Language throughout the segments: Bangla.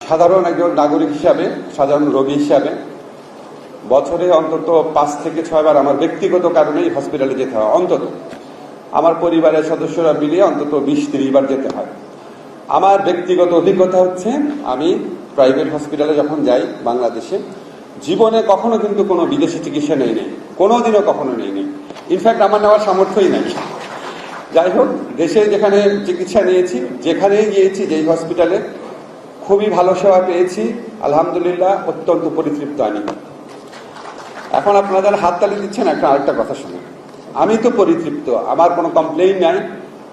সাধারণ একজন নাগরিক হিসাবে, সাধারণ রোগী হিসাবে, বছরে অন্তত পাঁচ থেকে ছয়বার আমার ব্যক্তিগত কারণেই হসপিটালে যেতে হয়। অন্তত আমার পরিবারের সদস্যরা মিলিয়ে অন্তত বিশ তিরিশ বার যেতে হয়। আমার ব্যক্তিগত অভিজ্ঞতা হচ্ছে, আমি প্রাইভেট হসপিটালে যখন যাই বাংলাদেশে, জীবনে কখনো কিন্তু কোনো বিদেশি চিকিৎসা নেই নেই। কোনো দিনও কখনো নেই নেই। ইনফ্যাক্ট আমার নেওয়ার সামর্থ্যই নাই। যাই হোক, দেশে যেখানে চিকিৎসা নিয়েছি, যেখানেই গিয়েছি, যেই হসপিটালে খুবই ভালো সেবা পেয়েছি। আলহামদুলিল্লাহ, অত্যন্ত পরিতৃপ্ত আমি। এখন আপনারা যারা হাততালি দিচ্ছেন, একটা আরেকটা কথা শুনুন। আমি তো পরিতৃপ্ত, আমার কোনো কমপ্লেইন নাই।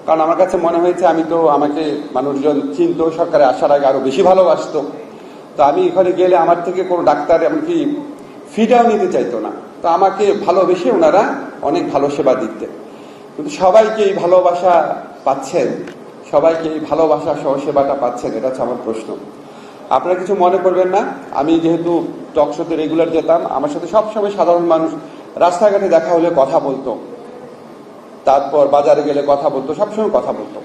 কারণ আমার কাছে মনে হয়েছে, আমি তো আমাকে মানুষজন চিনত, সরকারে আসার আগে আরও বেশি ভালোবাসতো। তো আমি এখানে গেলে আমার থেকে কোনো ডাক্তার এমনকি ফিটাও নিতে চাইতো না। তো আমাকে ভালোবেসে ওনারা অনেক ভালো সেবা দিতেন। কিন্তু সবাইকে এই ভালোবাসা পাচ্ছেন। সবাইকে এই ভালোবাসা সহ সেবাটা পাচ্ছেন, এটা হচ্ছে আমার প্রশ্ন। আপনারা কিছু মনে করবেন না? আমি যেহেতু টকশোতে রেগুলার যেতাম, আমার সাথে সবসময় সাধারণ মানুষ, রাস্তাঘাটে দেখা হলে কথা বলতো। তারপর বাজারে গেলে কথা বলতো, সবসময় কথা বলতো।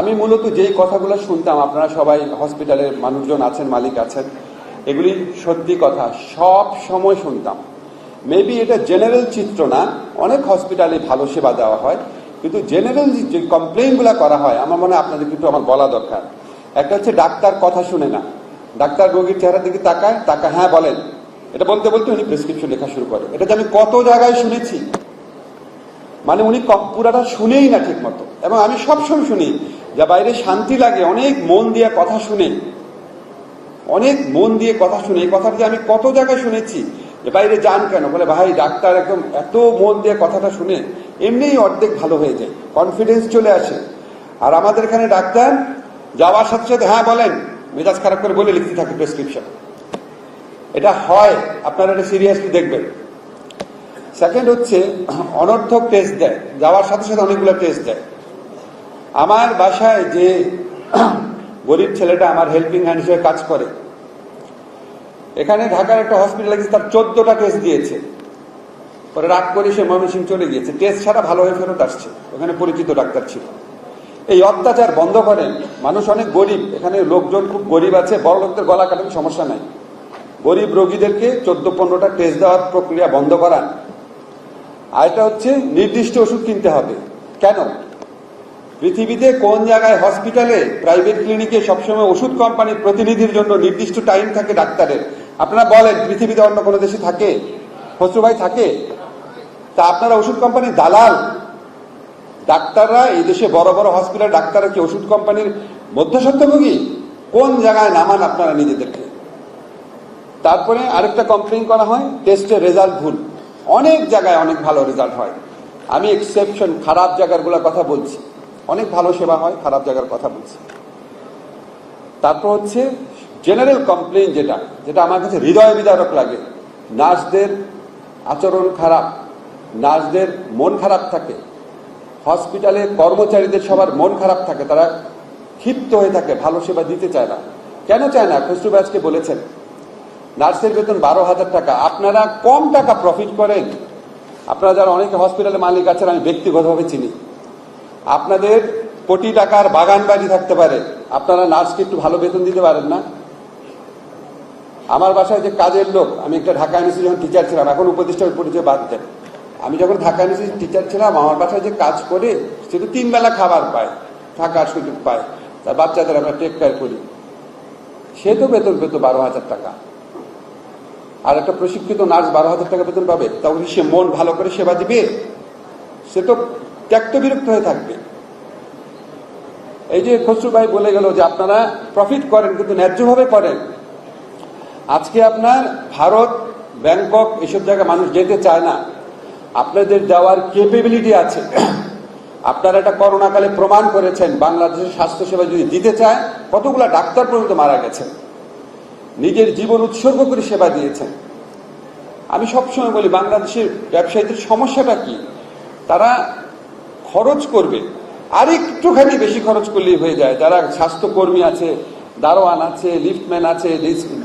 আমি মূলত যেই কথাগুলো শুনতাম, আপনারা সবাই হসপিটালের মানুষজন আছেন, মালিক আছেন, এগুলি সত্যি কথা সব সময় শুনতাম। মেবি এটা জেনারেল চিত্র না, অনেক হসপিটালে ভালো সেবা দেওয়া হয়। কিন্তু জেনারেল যে কমপ্লেইনগুলো করা হয়, আমার মনে হয় আপনাদের কিন্তু আমার বলা দরকার। একটা হচ্ছে ডাক্তার কথা শুনে না। ডাক্তার রোগীর চেহারা দিকে তাকায়, তাকা হ্যাঁ বলেন। এটা বলতে বলতে উনি প্রেসক্রিপশন লেখা শুরু করে এটা যে আমি কত জায়গায় শুনেছি। মানে উনি পুরাটা শুনেই না ঠিক মতো এবং আমি সবসময় শুনি, যা বাইরে শান্তি লাগে, অনেক মন দিয়ে কথা শুনে। অনেক মন দিয়ে কথা শুনে। এই কথাটা যে আমি কত জায়গায় শুনেছি, যে বাইরে যান কেন? বলে, ভাই, ডাক্তার একদম এত মন দিয়ে কথাটা শুনে এমনিই অর্ধেক ভালো হয়ে যায় কনফিডেন্স চলে আসে। আর আমাদের এখানে ডাক্তার যাওয়ার সাথে সাথে হ্যাঁ বলেন, মেজাজ খারাপ করে বলে লিখতে থাকে প্রেসক্রিপশন এটা হয়, আপনারা এটা সিরিয়াসলি দেখবেন। সেকেন্ড হচ্ছে, অনর্থক টেস্ট দেয়, যাওয়ার সাথে সাথে অনেকগুলো টেস্ট দেয়। আমার বাসায় যে গরিব ছেলেটা আমার হেল্পিং হ্যান্ড হিসেবে কাজ করে, এখানে ঢাকার একটা হসপিটাল তার চোদ্দটা টেস্ট দিয়েছে। পরে রাগ করে সে ময়মনসিং চলে গিয়েছে। টেস্ট ছাড়া ভালো হয়ে ফেরত আসছে। ওখানে পরিচিত ডাক্তার ছিল। এই অত্যাচার বন্ধ করেন। মানুষ অনেক গরিব। এখানে লোকজন খুব গরিব আছে। বড় লোকদের গলা কাটার সমস্যা নাই। গরিব রোগীদেরকে চোদ্দ পনেরোটা টেস্ট দেওয়ার প্রক্রিয়া বন্ধ করান। আর এটা হচ্ছে নির্দিষ্ট ওষুধ কিনতে হবে। কেন? পৃথিবীতে কোন জায়গায় হসপিটালে, প্রাইভেট ক্লিনিকে সবসময় ওষুধ কোম্পানির প্রতিনিধির জন্য নির্দিষ্ট টাইম থাকে ডাক্তারের? আপনারা বলেন, পৃথিবীতে অন্য কোনো দেশে থাকে? খসরু ভাই থাকে? তা আপনারা ওষুধ কোম্পানির দালাল। ডাক্তাররা এই দেশে বড় বড় হসপিটাল ডাক্তাররা কি ওষুধ কোম্পানির মধ্যস্বত্বভোগী কোন জায়গায় নামান আপনারা নিজেদেরকে? তারপরে আরেকটা কমপ্লেন করা হয় টেস্টের রেজাল্ট ভুল। অনেক জায়গায় অনেক ভালো রেজাল্ট হয়। আমি এক্সেপশন খারাপ জায়গাগুলোর কথা বলছি। অনেক ভালো সেবা হয়, খারাপ জায়গার কথা বলছি। তারপর হচ্ছে জেনারেল কমপ্লেন যেটা যেটা আমার কাছে হৃদয় বিদারক লাগে। নার্সদের আচরণ খারাপ। নার্সদের মন খারাপ থাকে, হসপিটালে কর্মচারীদের সবার মন খারাপ থাকে, তারা ক্ষিপ্ত হয়ে থাকে, ভালো সেবা দিতে চায় না। কেন চায় না? খসরু ভাই আজকে বলেছেন, নার্সের বেতন বারো হাজার টাকা, আপনারা কম টাকা প্রফিট করেন। আপনারা যারা অনেকে হসপিটালে মালিক আছেন, আমি ব্যক্তিগতভাবে চিনি। আপনাদের কোটি টাকার বাগান বাড়ি থাকতে পারে, আপনারা নার্সকে একটু ভালো বেতন দিতে পারেন না? আমার বাসায় যে কাজের লোক, আমি একটা ঢাকা ইউনিভার্সিটি যখন টিচার ছিলাম, এখন উপদেষ্টার পরিচয় বাদ দেন। আমি যখন ঢাকা ইউনিভার্সিটি টিচার ছিলাম, আমার বাসায় যে কাজ করে, সে তো তিন বেলা খাবার পায়, থাকার সুযোগ পায়। তার বাচ্চাদের আমরা টেক কেয়ার করি। সে তো বেতন পেত বারো হাজার টাকা। আর একটা প্রশিক্ষিত নার্স বারো হাজার টাকা বেতন পাবে তখন সে মন ভালো করে সেবা দিবে। সে তো ত্যক্ত বিরক্ত হয়ে থাকবে। এই যে খসরু ভাই বলে গেল যে আপনারা প্রফিট করেন, কিন্তু ন্যায্যভাবে করেন। আজকে আপনার ভারত, ব্যাংকক, এসব জায়গায় মানুষ যেতে চায় না। আপনাদের দেওয়ার কেপেবিলিটি আছে। আপনারা এটা করোনাকালে প্রমাণ করেছেন, বাংলাদেশের স্বাস্থ্যসেবা যদি দিতে চায়, কতগুলা ডাক্তার পর্যন্ত মারা গেছেন নিজের জীবন উৎসর্গ করে সেবা দিয়েছেন। আমি সবসময় বলি, বাংলাদেশের ব্যবসায়ীদের সমস্যাটা কি? তারা খরচ করবে। আর একটুখানি বেশি খরচ করলেই হয়ে যায়। যারা স্বাস্থ্যকর্মী আছে, দারোয়ান আছে, লিফটম্যান আছে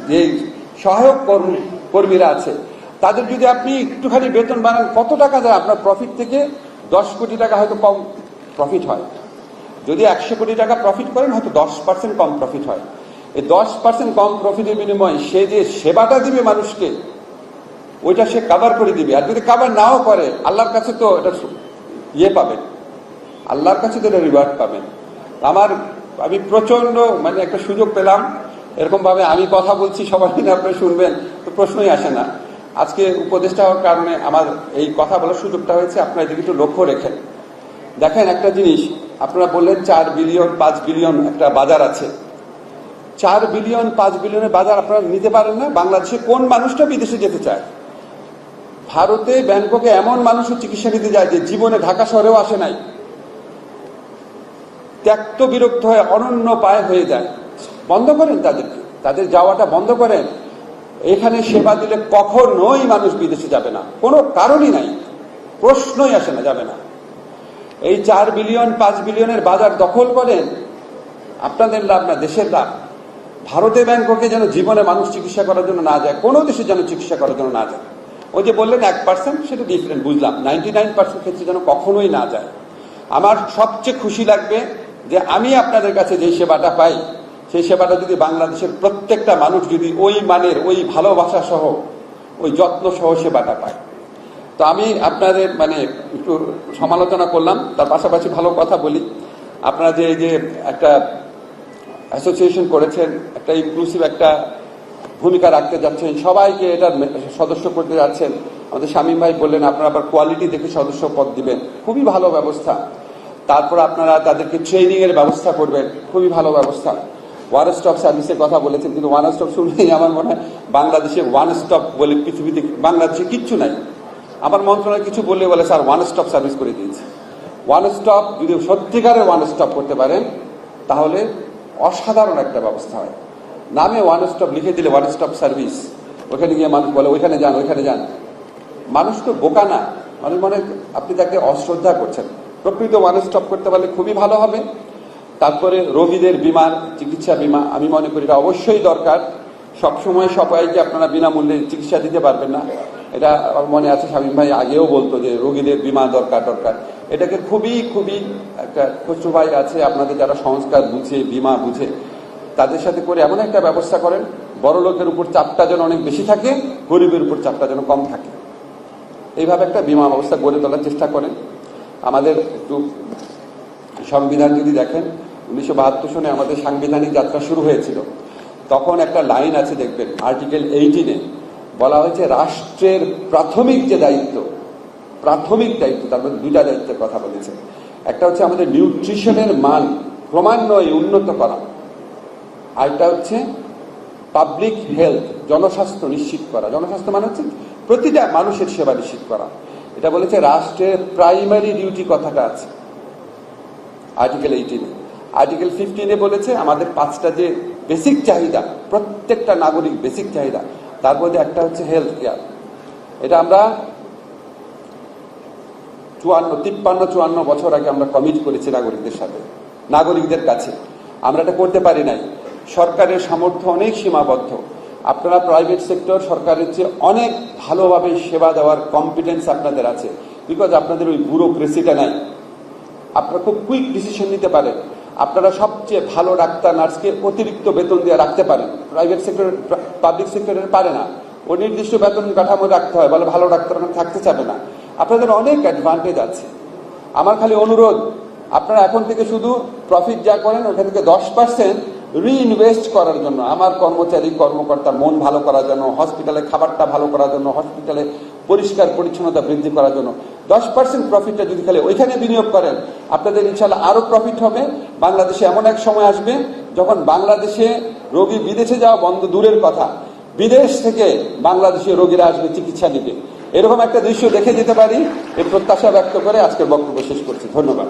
যে- সহায়ক কর্মী কর্মীরা আছে তাদের যদি আপনি একটুখানি বেতন বানান কত টাকা যায় আপনার প্রফিট থেকে? দশ কোটি টাকা হয়তো কম প্রফিট হয়। যদি একশো কোটি টাকা প্রফিট করেন, হয়তো দশ পার্সেন্ট কম প্রফিট হয়। এই দশ পার্সেন্ট কম প্রফিটের বিনিময়ে সে যে সেবাটা দিবে মানুষকে, ওইটা সে কাভার করে দিবে। আর যদি কাভার নাও করে, আল্লাহর কাছে তো এটা ইয়ে পাবেন আল্লাহর কাছে তো এটা রিওয়ার্ড পাবেন আমার, আমি প্রচণ্ড মানে একটা সুযোগ পেলাম। এরকম ভাবে আমি কথা বলছি, সবাই মিলে আপনি শুনবেন, তো প্রশ্নই আসে না। আজকে উপদেষ্টা হওয়ার কারণে আমার এই কথা বলার সুযোগটা হয়েছে, আপনারা এদিকে একটু লক্ষ্য রেখেন। দেখেন একটা জিনিস, আপনারা বললেন চার বিলিয়ন, পাঁচ বিলিয়ন একটা বাজার আছে। চার বিলিয়ন, পাঁচ বিলিয়নের বাজার আপনারা নিতে পারেন না, বাংলাদেশে কোন মানুষটা বিদেশে যেতে চায়? ভারতে ব্যাংককে এমন মানুষও চিকিৎসা নিতে যায় যে জীবনে ঢাকা শহরেও আসে নাই। ত্যক্ত বিরক্ত হয়ে অনন্য পায় হয়ে যায়। বন্ধ করেন তাদেরকে। তাদের যাওয়াটা বন্ধ করেন। এখানে সেবা দিলে কখনোই মানুষ বিদেশে যাবে না। কোনো কারণই নাই। প্রশ্নই আসে না, যাবে না। এই চার বিলিয়ন, পাঁচ বিলিয়নের বাজার দখল করেন, আপনাদের লাভ না, দেশের লাভ। ভারতে ব্যাংককে যেন জীবনে মানুষ চিকিৎসা করার জন্য না যায়, কোনো দেশে যেন চিকিৎসা করার জন্য না যায়। ওই যে বললেন এক পার্সেন্ট সেটা ডিফারেন্ট বুঝলাম। নাইনটি নাইন পার্সেন্ট ক্ষেত্রে যেন কখনোই না যায়। আমার সবচেয়ে খুশি লাগবে যে আমি আপনাদের কাছে যে সেবাটা পাই সেই সেবাটা যদি বাংলাদেশের প্রত্যেকটা মানুষ যদি ওই মানের, ওই ভালোবাসা সহ, ওই যত্ন সহ সেবাটা পায়। তো আমি আপনাদের মানে একটু সমালোচনা করলাম, তার পাশাপাশি ভালো কথা বলি। আপনারা যে, এই যে একটা অ্যাসোসিয়েশন করেছেন, একটা ইনক্লুসিভ একটা ভূমিকা রাখতে যাচ্ছেন, সবাইকে এটা সদস্য করতে যাচ্ছেন। আমাদের স্বামী ভাই বললেন, আপনারা আবার কোয়ালিটি দেখে সদস্য পদ দিবেন। খুবই ভালো ব্যবস্থা। তারপর আপনারা তাদেরকে ট্রেনিংয়ের ব্যবস্থা করবেন, খুবই ভালো ব্যবস্থা। ওয়ান স্টপ সার্ভিসের কথা বলেছেন, কিন্তু ওয়ান স্টপ শুনলেই আমার মনে হয় বাংলাদেশে ওয়ান স্টপ বলে পৃথিবীতে বাংলাদেশে কিচ্ছু নাই। আমার মন্ত্রণালয় কিছু বললে বলে, স্যার ওয়ান স্টপ সার্ভিস করে দিয়েছে। ওয়ান স্টপ যদি সত্যিকারের ওয়ান স্টপ করতে পারেন, তাহলে অসাধারণ একটা ব্যবস্থা হয়। নামে ওয়ান স্টপ লিখে দিলে ওয়ান স্টপ সার্ভিস ওখানে গিয়ে মানুষ বলে, ওইখানে যান ওইখানে যান। মানুষ তো বোকা না। মানুষ মনে আপনি তাকে অশ্রদ্ধা করছেন। প্রকৃত ওয়ান স্টপ করতে পারলে খুবই ভালো হবে। তারপরে রোগীদের বিমার, চিকিৎসা বিমা, আমি মনে করি এটা অবশ্যই দরকার। সবসময় সবাইকে আপনারা বিনামূল্যে চিকিৎসা দিতে পারবেন না। এটা আমার মনে আছে, শামীম ভাই আগেও বলতো যে রোগীদের বিমা দরকার দরকার। এটাকে খুবই খুবই একটা খসরু ভাই আছে, আপনাদের যারা সংস্কার বুঝে, বিমা বুঝে, তাদের সাথে করে এমন একটা ব্যবস্থা করেন, বড় লোকের উপর চাপটা যেন অনেক বেশি থাকে, গরিবের উপর চাপটা যেন কম থাকে। এইভাবে একটা বিমা ব্যবস্থা গড়ে তোলার চেষ্টা করেন। আমাদের একটু সংবিধান যদি দেখেন উনিশশো বাহাত্তর সনে আমাদের সাংবিধানিক যাত্রা শুরু হয়েছিল। তখন একটা লাইন আছে দেখবেন, আর্টিকেল এইটিনে বলা হয়েছে, রাষ্ট্রের প্রাথমিক যে দায়িত্ব, প্রাথমিক দায়িত্ব, তার মধ্যে দুইটা দায়িত্বের কথা বলেছে। একটা হচ্ছে আমাদের নিউট্রিশনের মান ক্রমান্বয়ে উন্নত করা। আরেকটা হচ্ছে, পাবলিক হেলথ, জনস্বাস্থ্য নিশ্চিত করা। জনস্বাস্থ্য মানে হচ্ছে প্রতিটা মানুষের সেবা নিশ্চিত করা। এটা বলেছে, রাষ্ট্রের প্রাইমারি ডিউটি কথাটা আছে। আর্টিকেল এইটিনে আর্টিকেল ফিফটিনে বলেছে, আমাদের পাঁচটা যে বেসিক চাহিদা, প্রত্যেকটা নাগরিক বেসিক চাহিদা, তার মধ্যে একটা হচ্ছে হেলথ কেয়ার এটা আমরা চুয়ান্ন, তিপ্পান্ন, চুয়ান্ন বছর আগে আমরা কমিট করেছি নাগরিকদের সাথে, নাগরিকদের কাছে। আমরা এটা করতে পারি নাই। সরকারের সামর্থ্য অনেক সীমাবদ্ধ। আপনারা প্রাইভেট সেক্টর সরকারের চেয়ে অনেক ভালোভাবে সেবা দেওয়ার কম্পিটেন্স আপনাদের আছে। বিকজ আপনাদের ওই ব্যুরোক্রেসিটা নাই। আপনারা খুব কুইক ডিসিশন নিতে পারেন। আপনারা সবচেয়ে ভালো ডাক্তার, নার্সকে অতিরিক্ত বেতন দিয়ে রাখতে পারেন। প্রাইভেট সেক্টরের পাবলিক সেক্টরের পারে না। ও নির্দিষ্ট বেতন কাঠামো রাখতে হয়, বলে ভালো ডাক্তার থাকতে চাবে না। আপনাদের অনেক অ্যাডভান্টেজ আছে। আমার খালি অনুরোধ, আপনারা এখন থেকে শুধু প্রফিট যা করেন, ওখান থেকে দশ পার্সেন্ট রিইনভেস্ট করার জন্য। আমার কর্মচারী কর্মকর্তার মন ভালো করার জন্য হসপিটালে খাবারটা ভালো করার জন্য হসপিটালে পরিষ্কার পরিচ্ছন্নতা বৃদ্ধি করার জন্য। দশ পার্সেন্ট প্রফিটটা যদি খালি ওইখানে বিনিয়োগ করেন, আপনাদের ইনশাল্লাহ আরও প্রফিট হবে। বাংলাদেশে এমন এক সময় আসবে যখন বাংলাদেশে রোগী বিদেশে যাওয়া বন্ধ, দূরের কথা। বিদেশ থেকে বাংলাদেশে রোগীরা আসবে চিকিৎসা নিবে এরকম একটা দৃশ্য দেখে যেতে পারি এই প্রত্যাশা ব্যক্ত করে আজকের বক্তব্য শেষ করছি। ধন্যবাদ।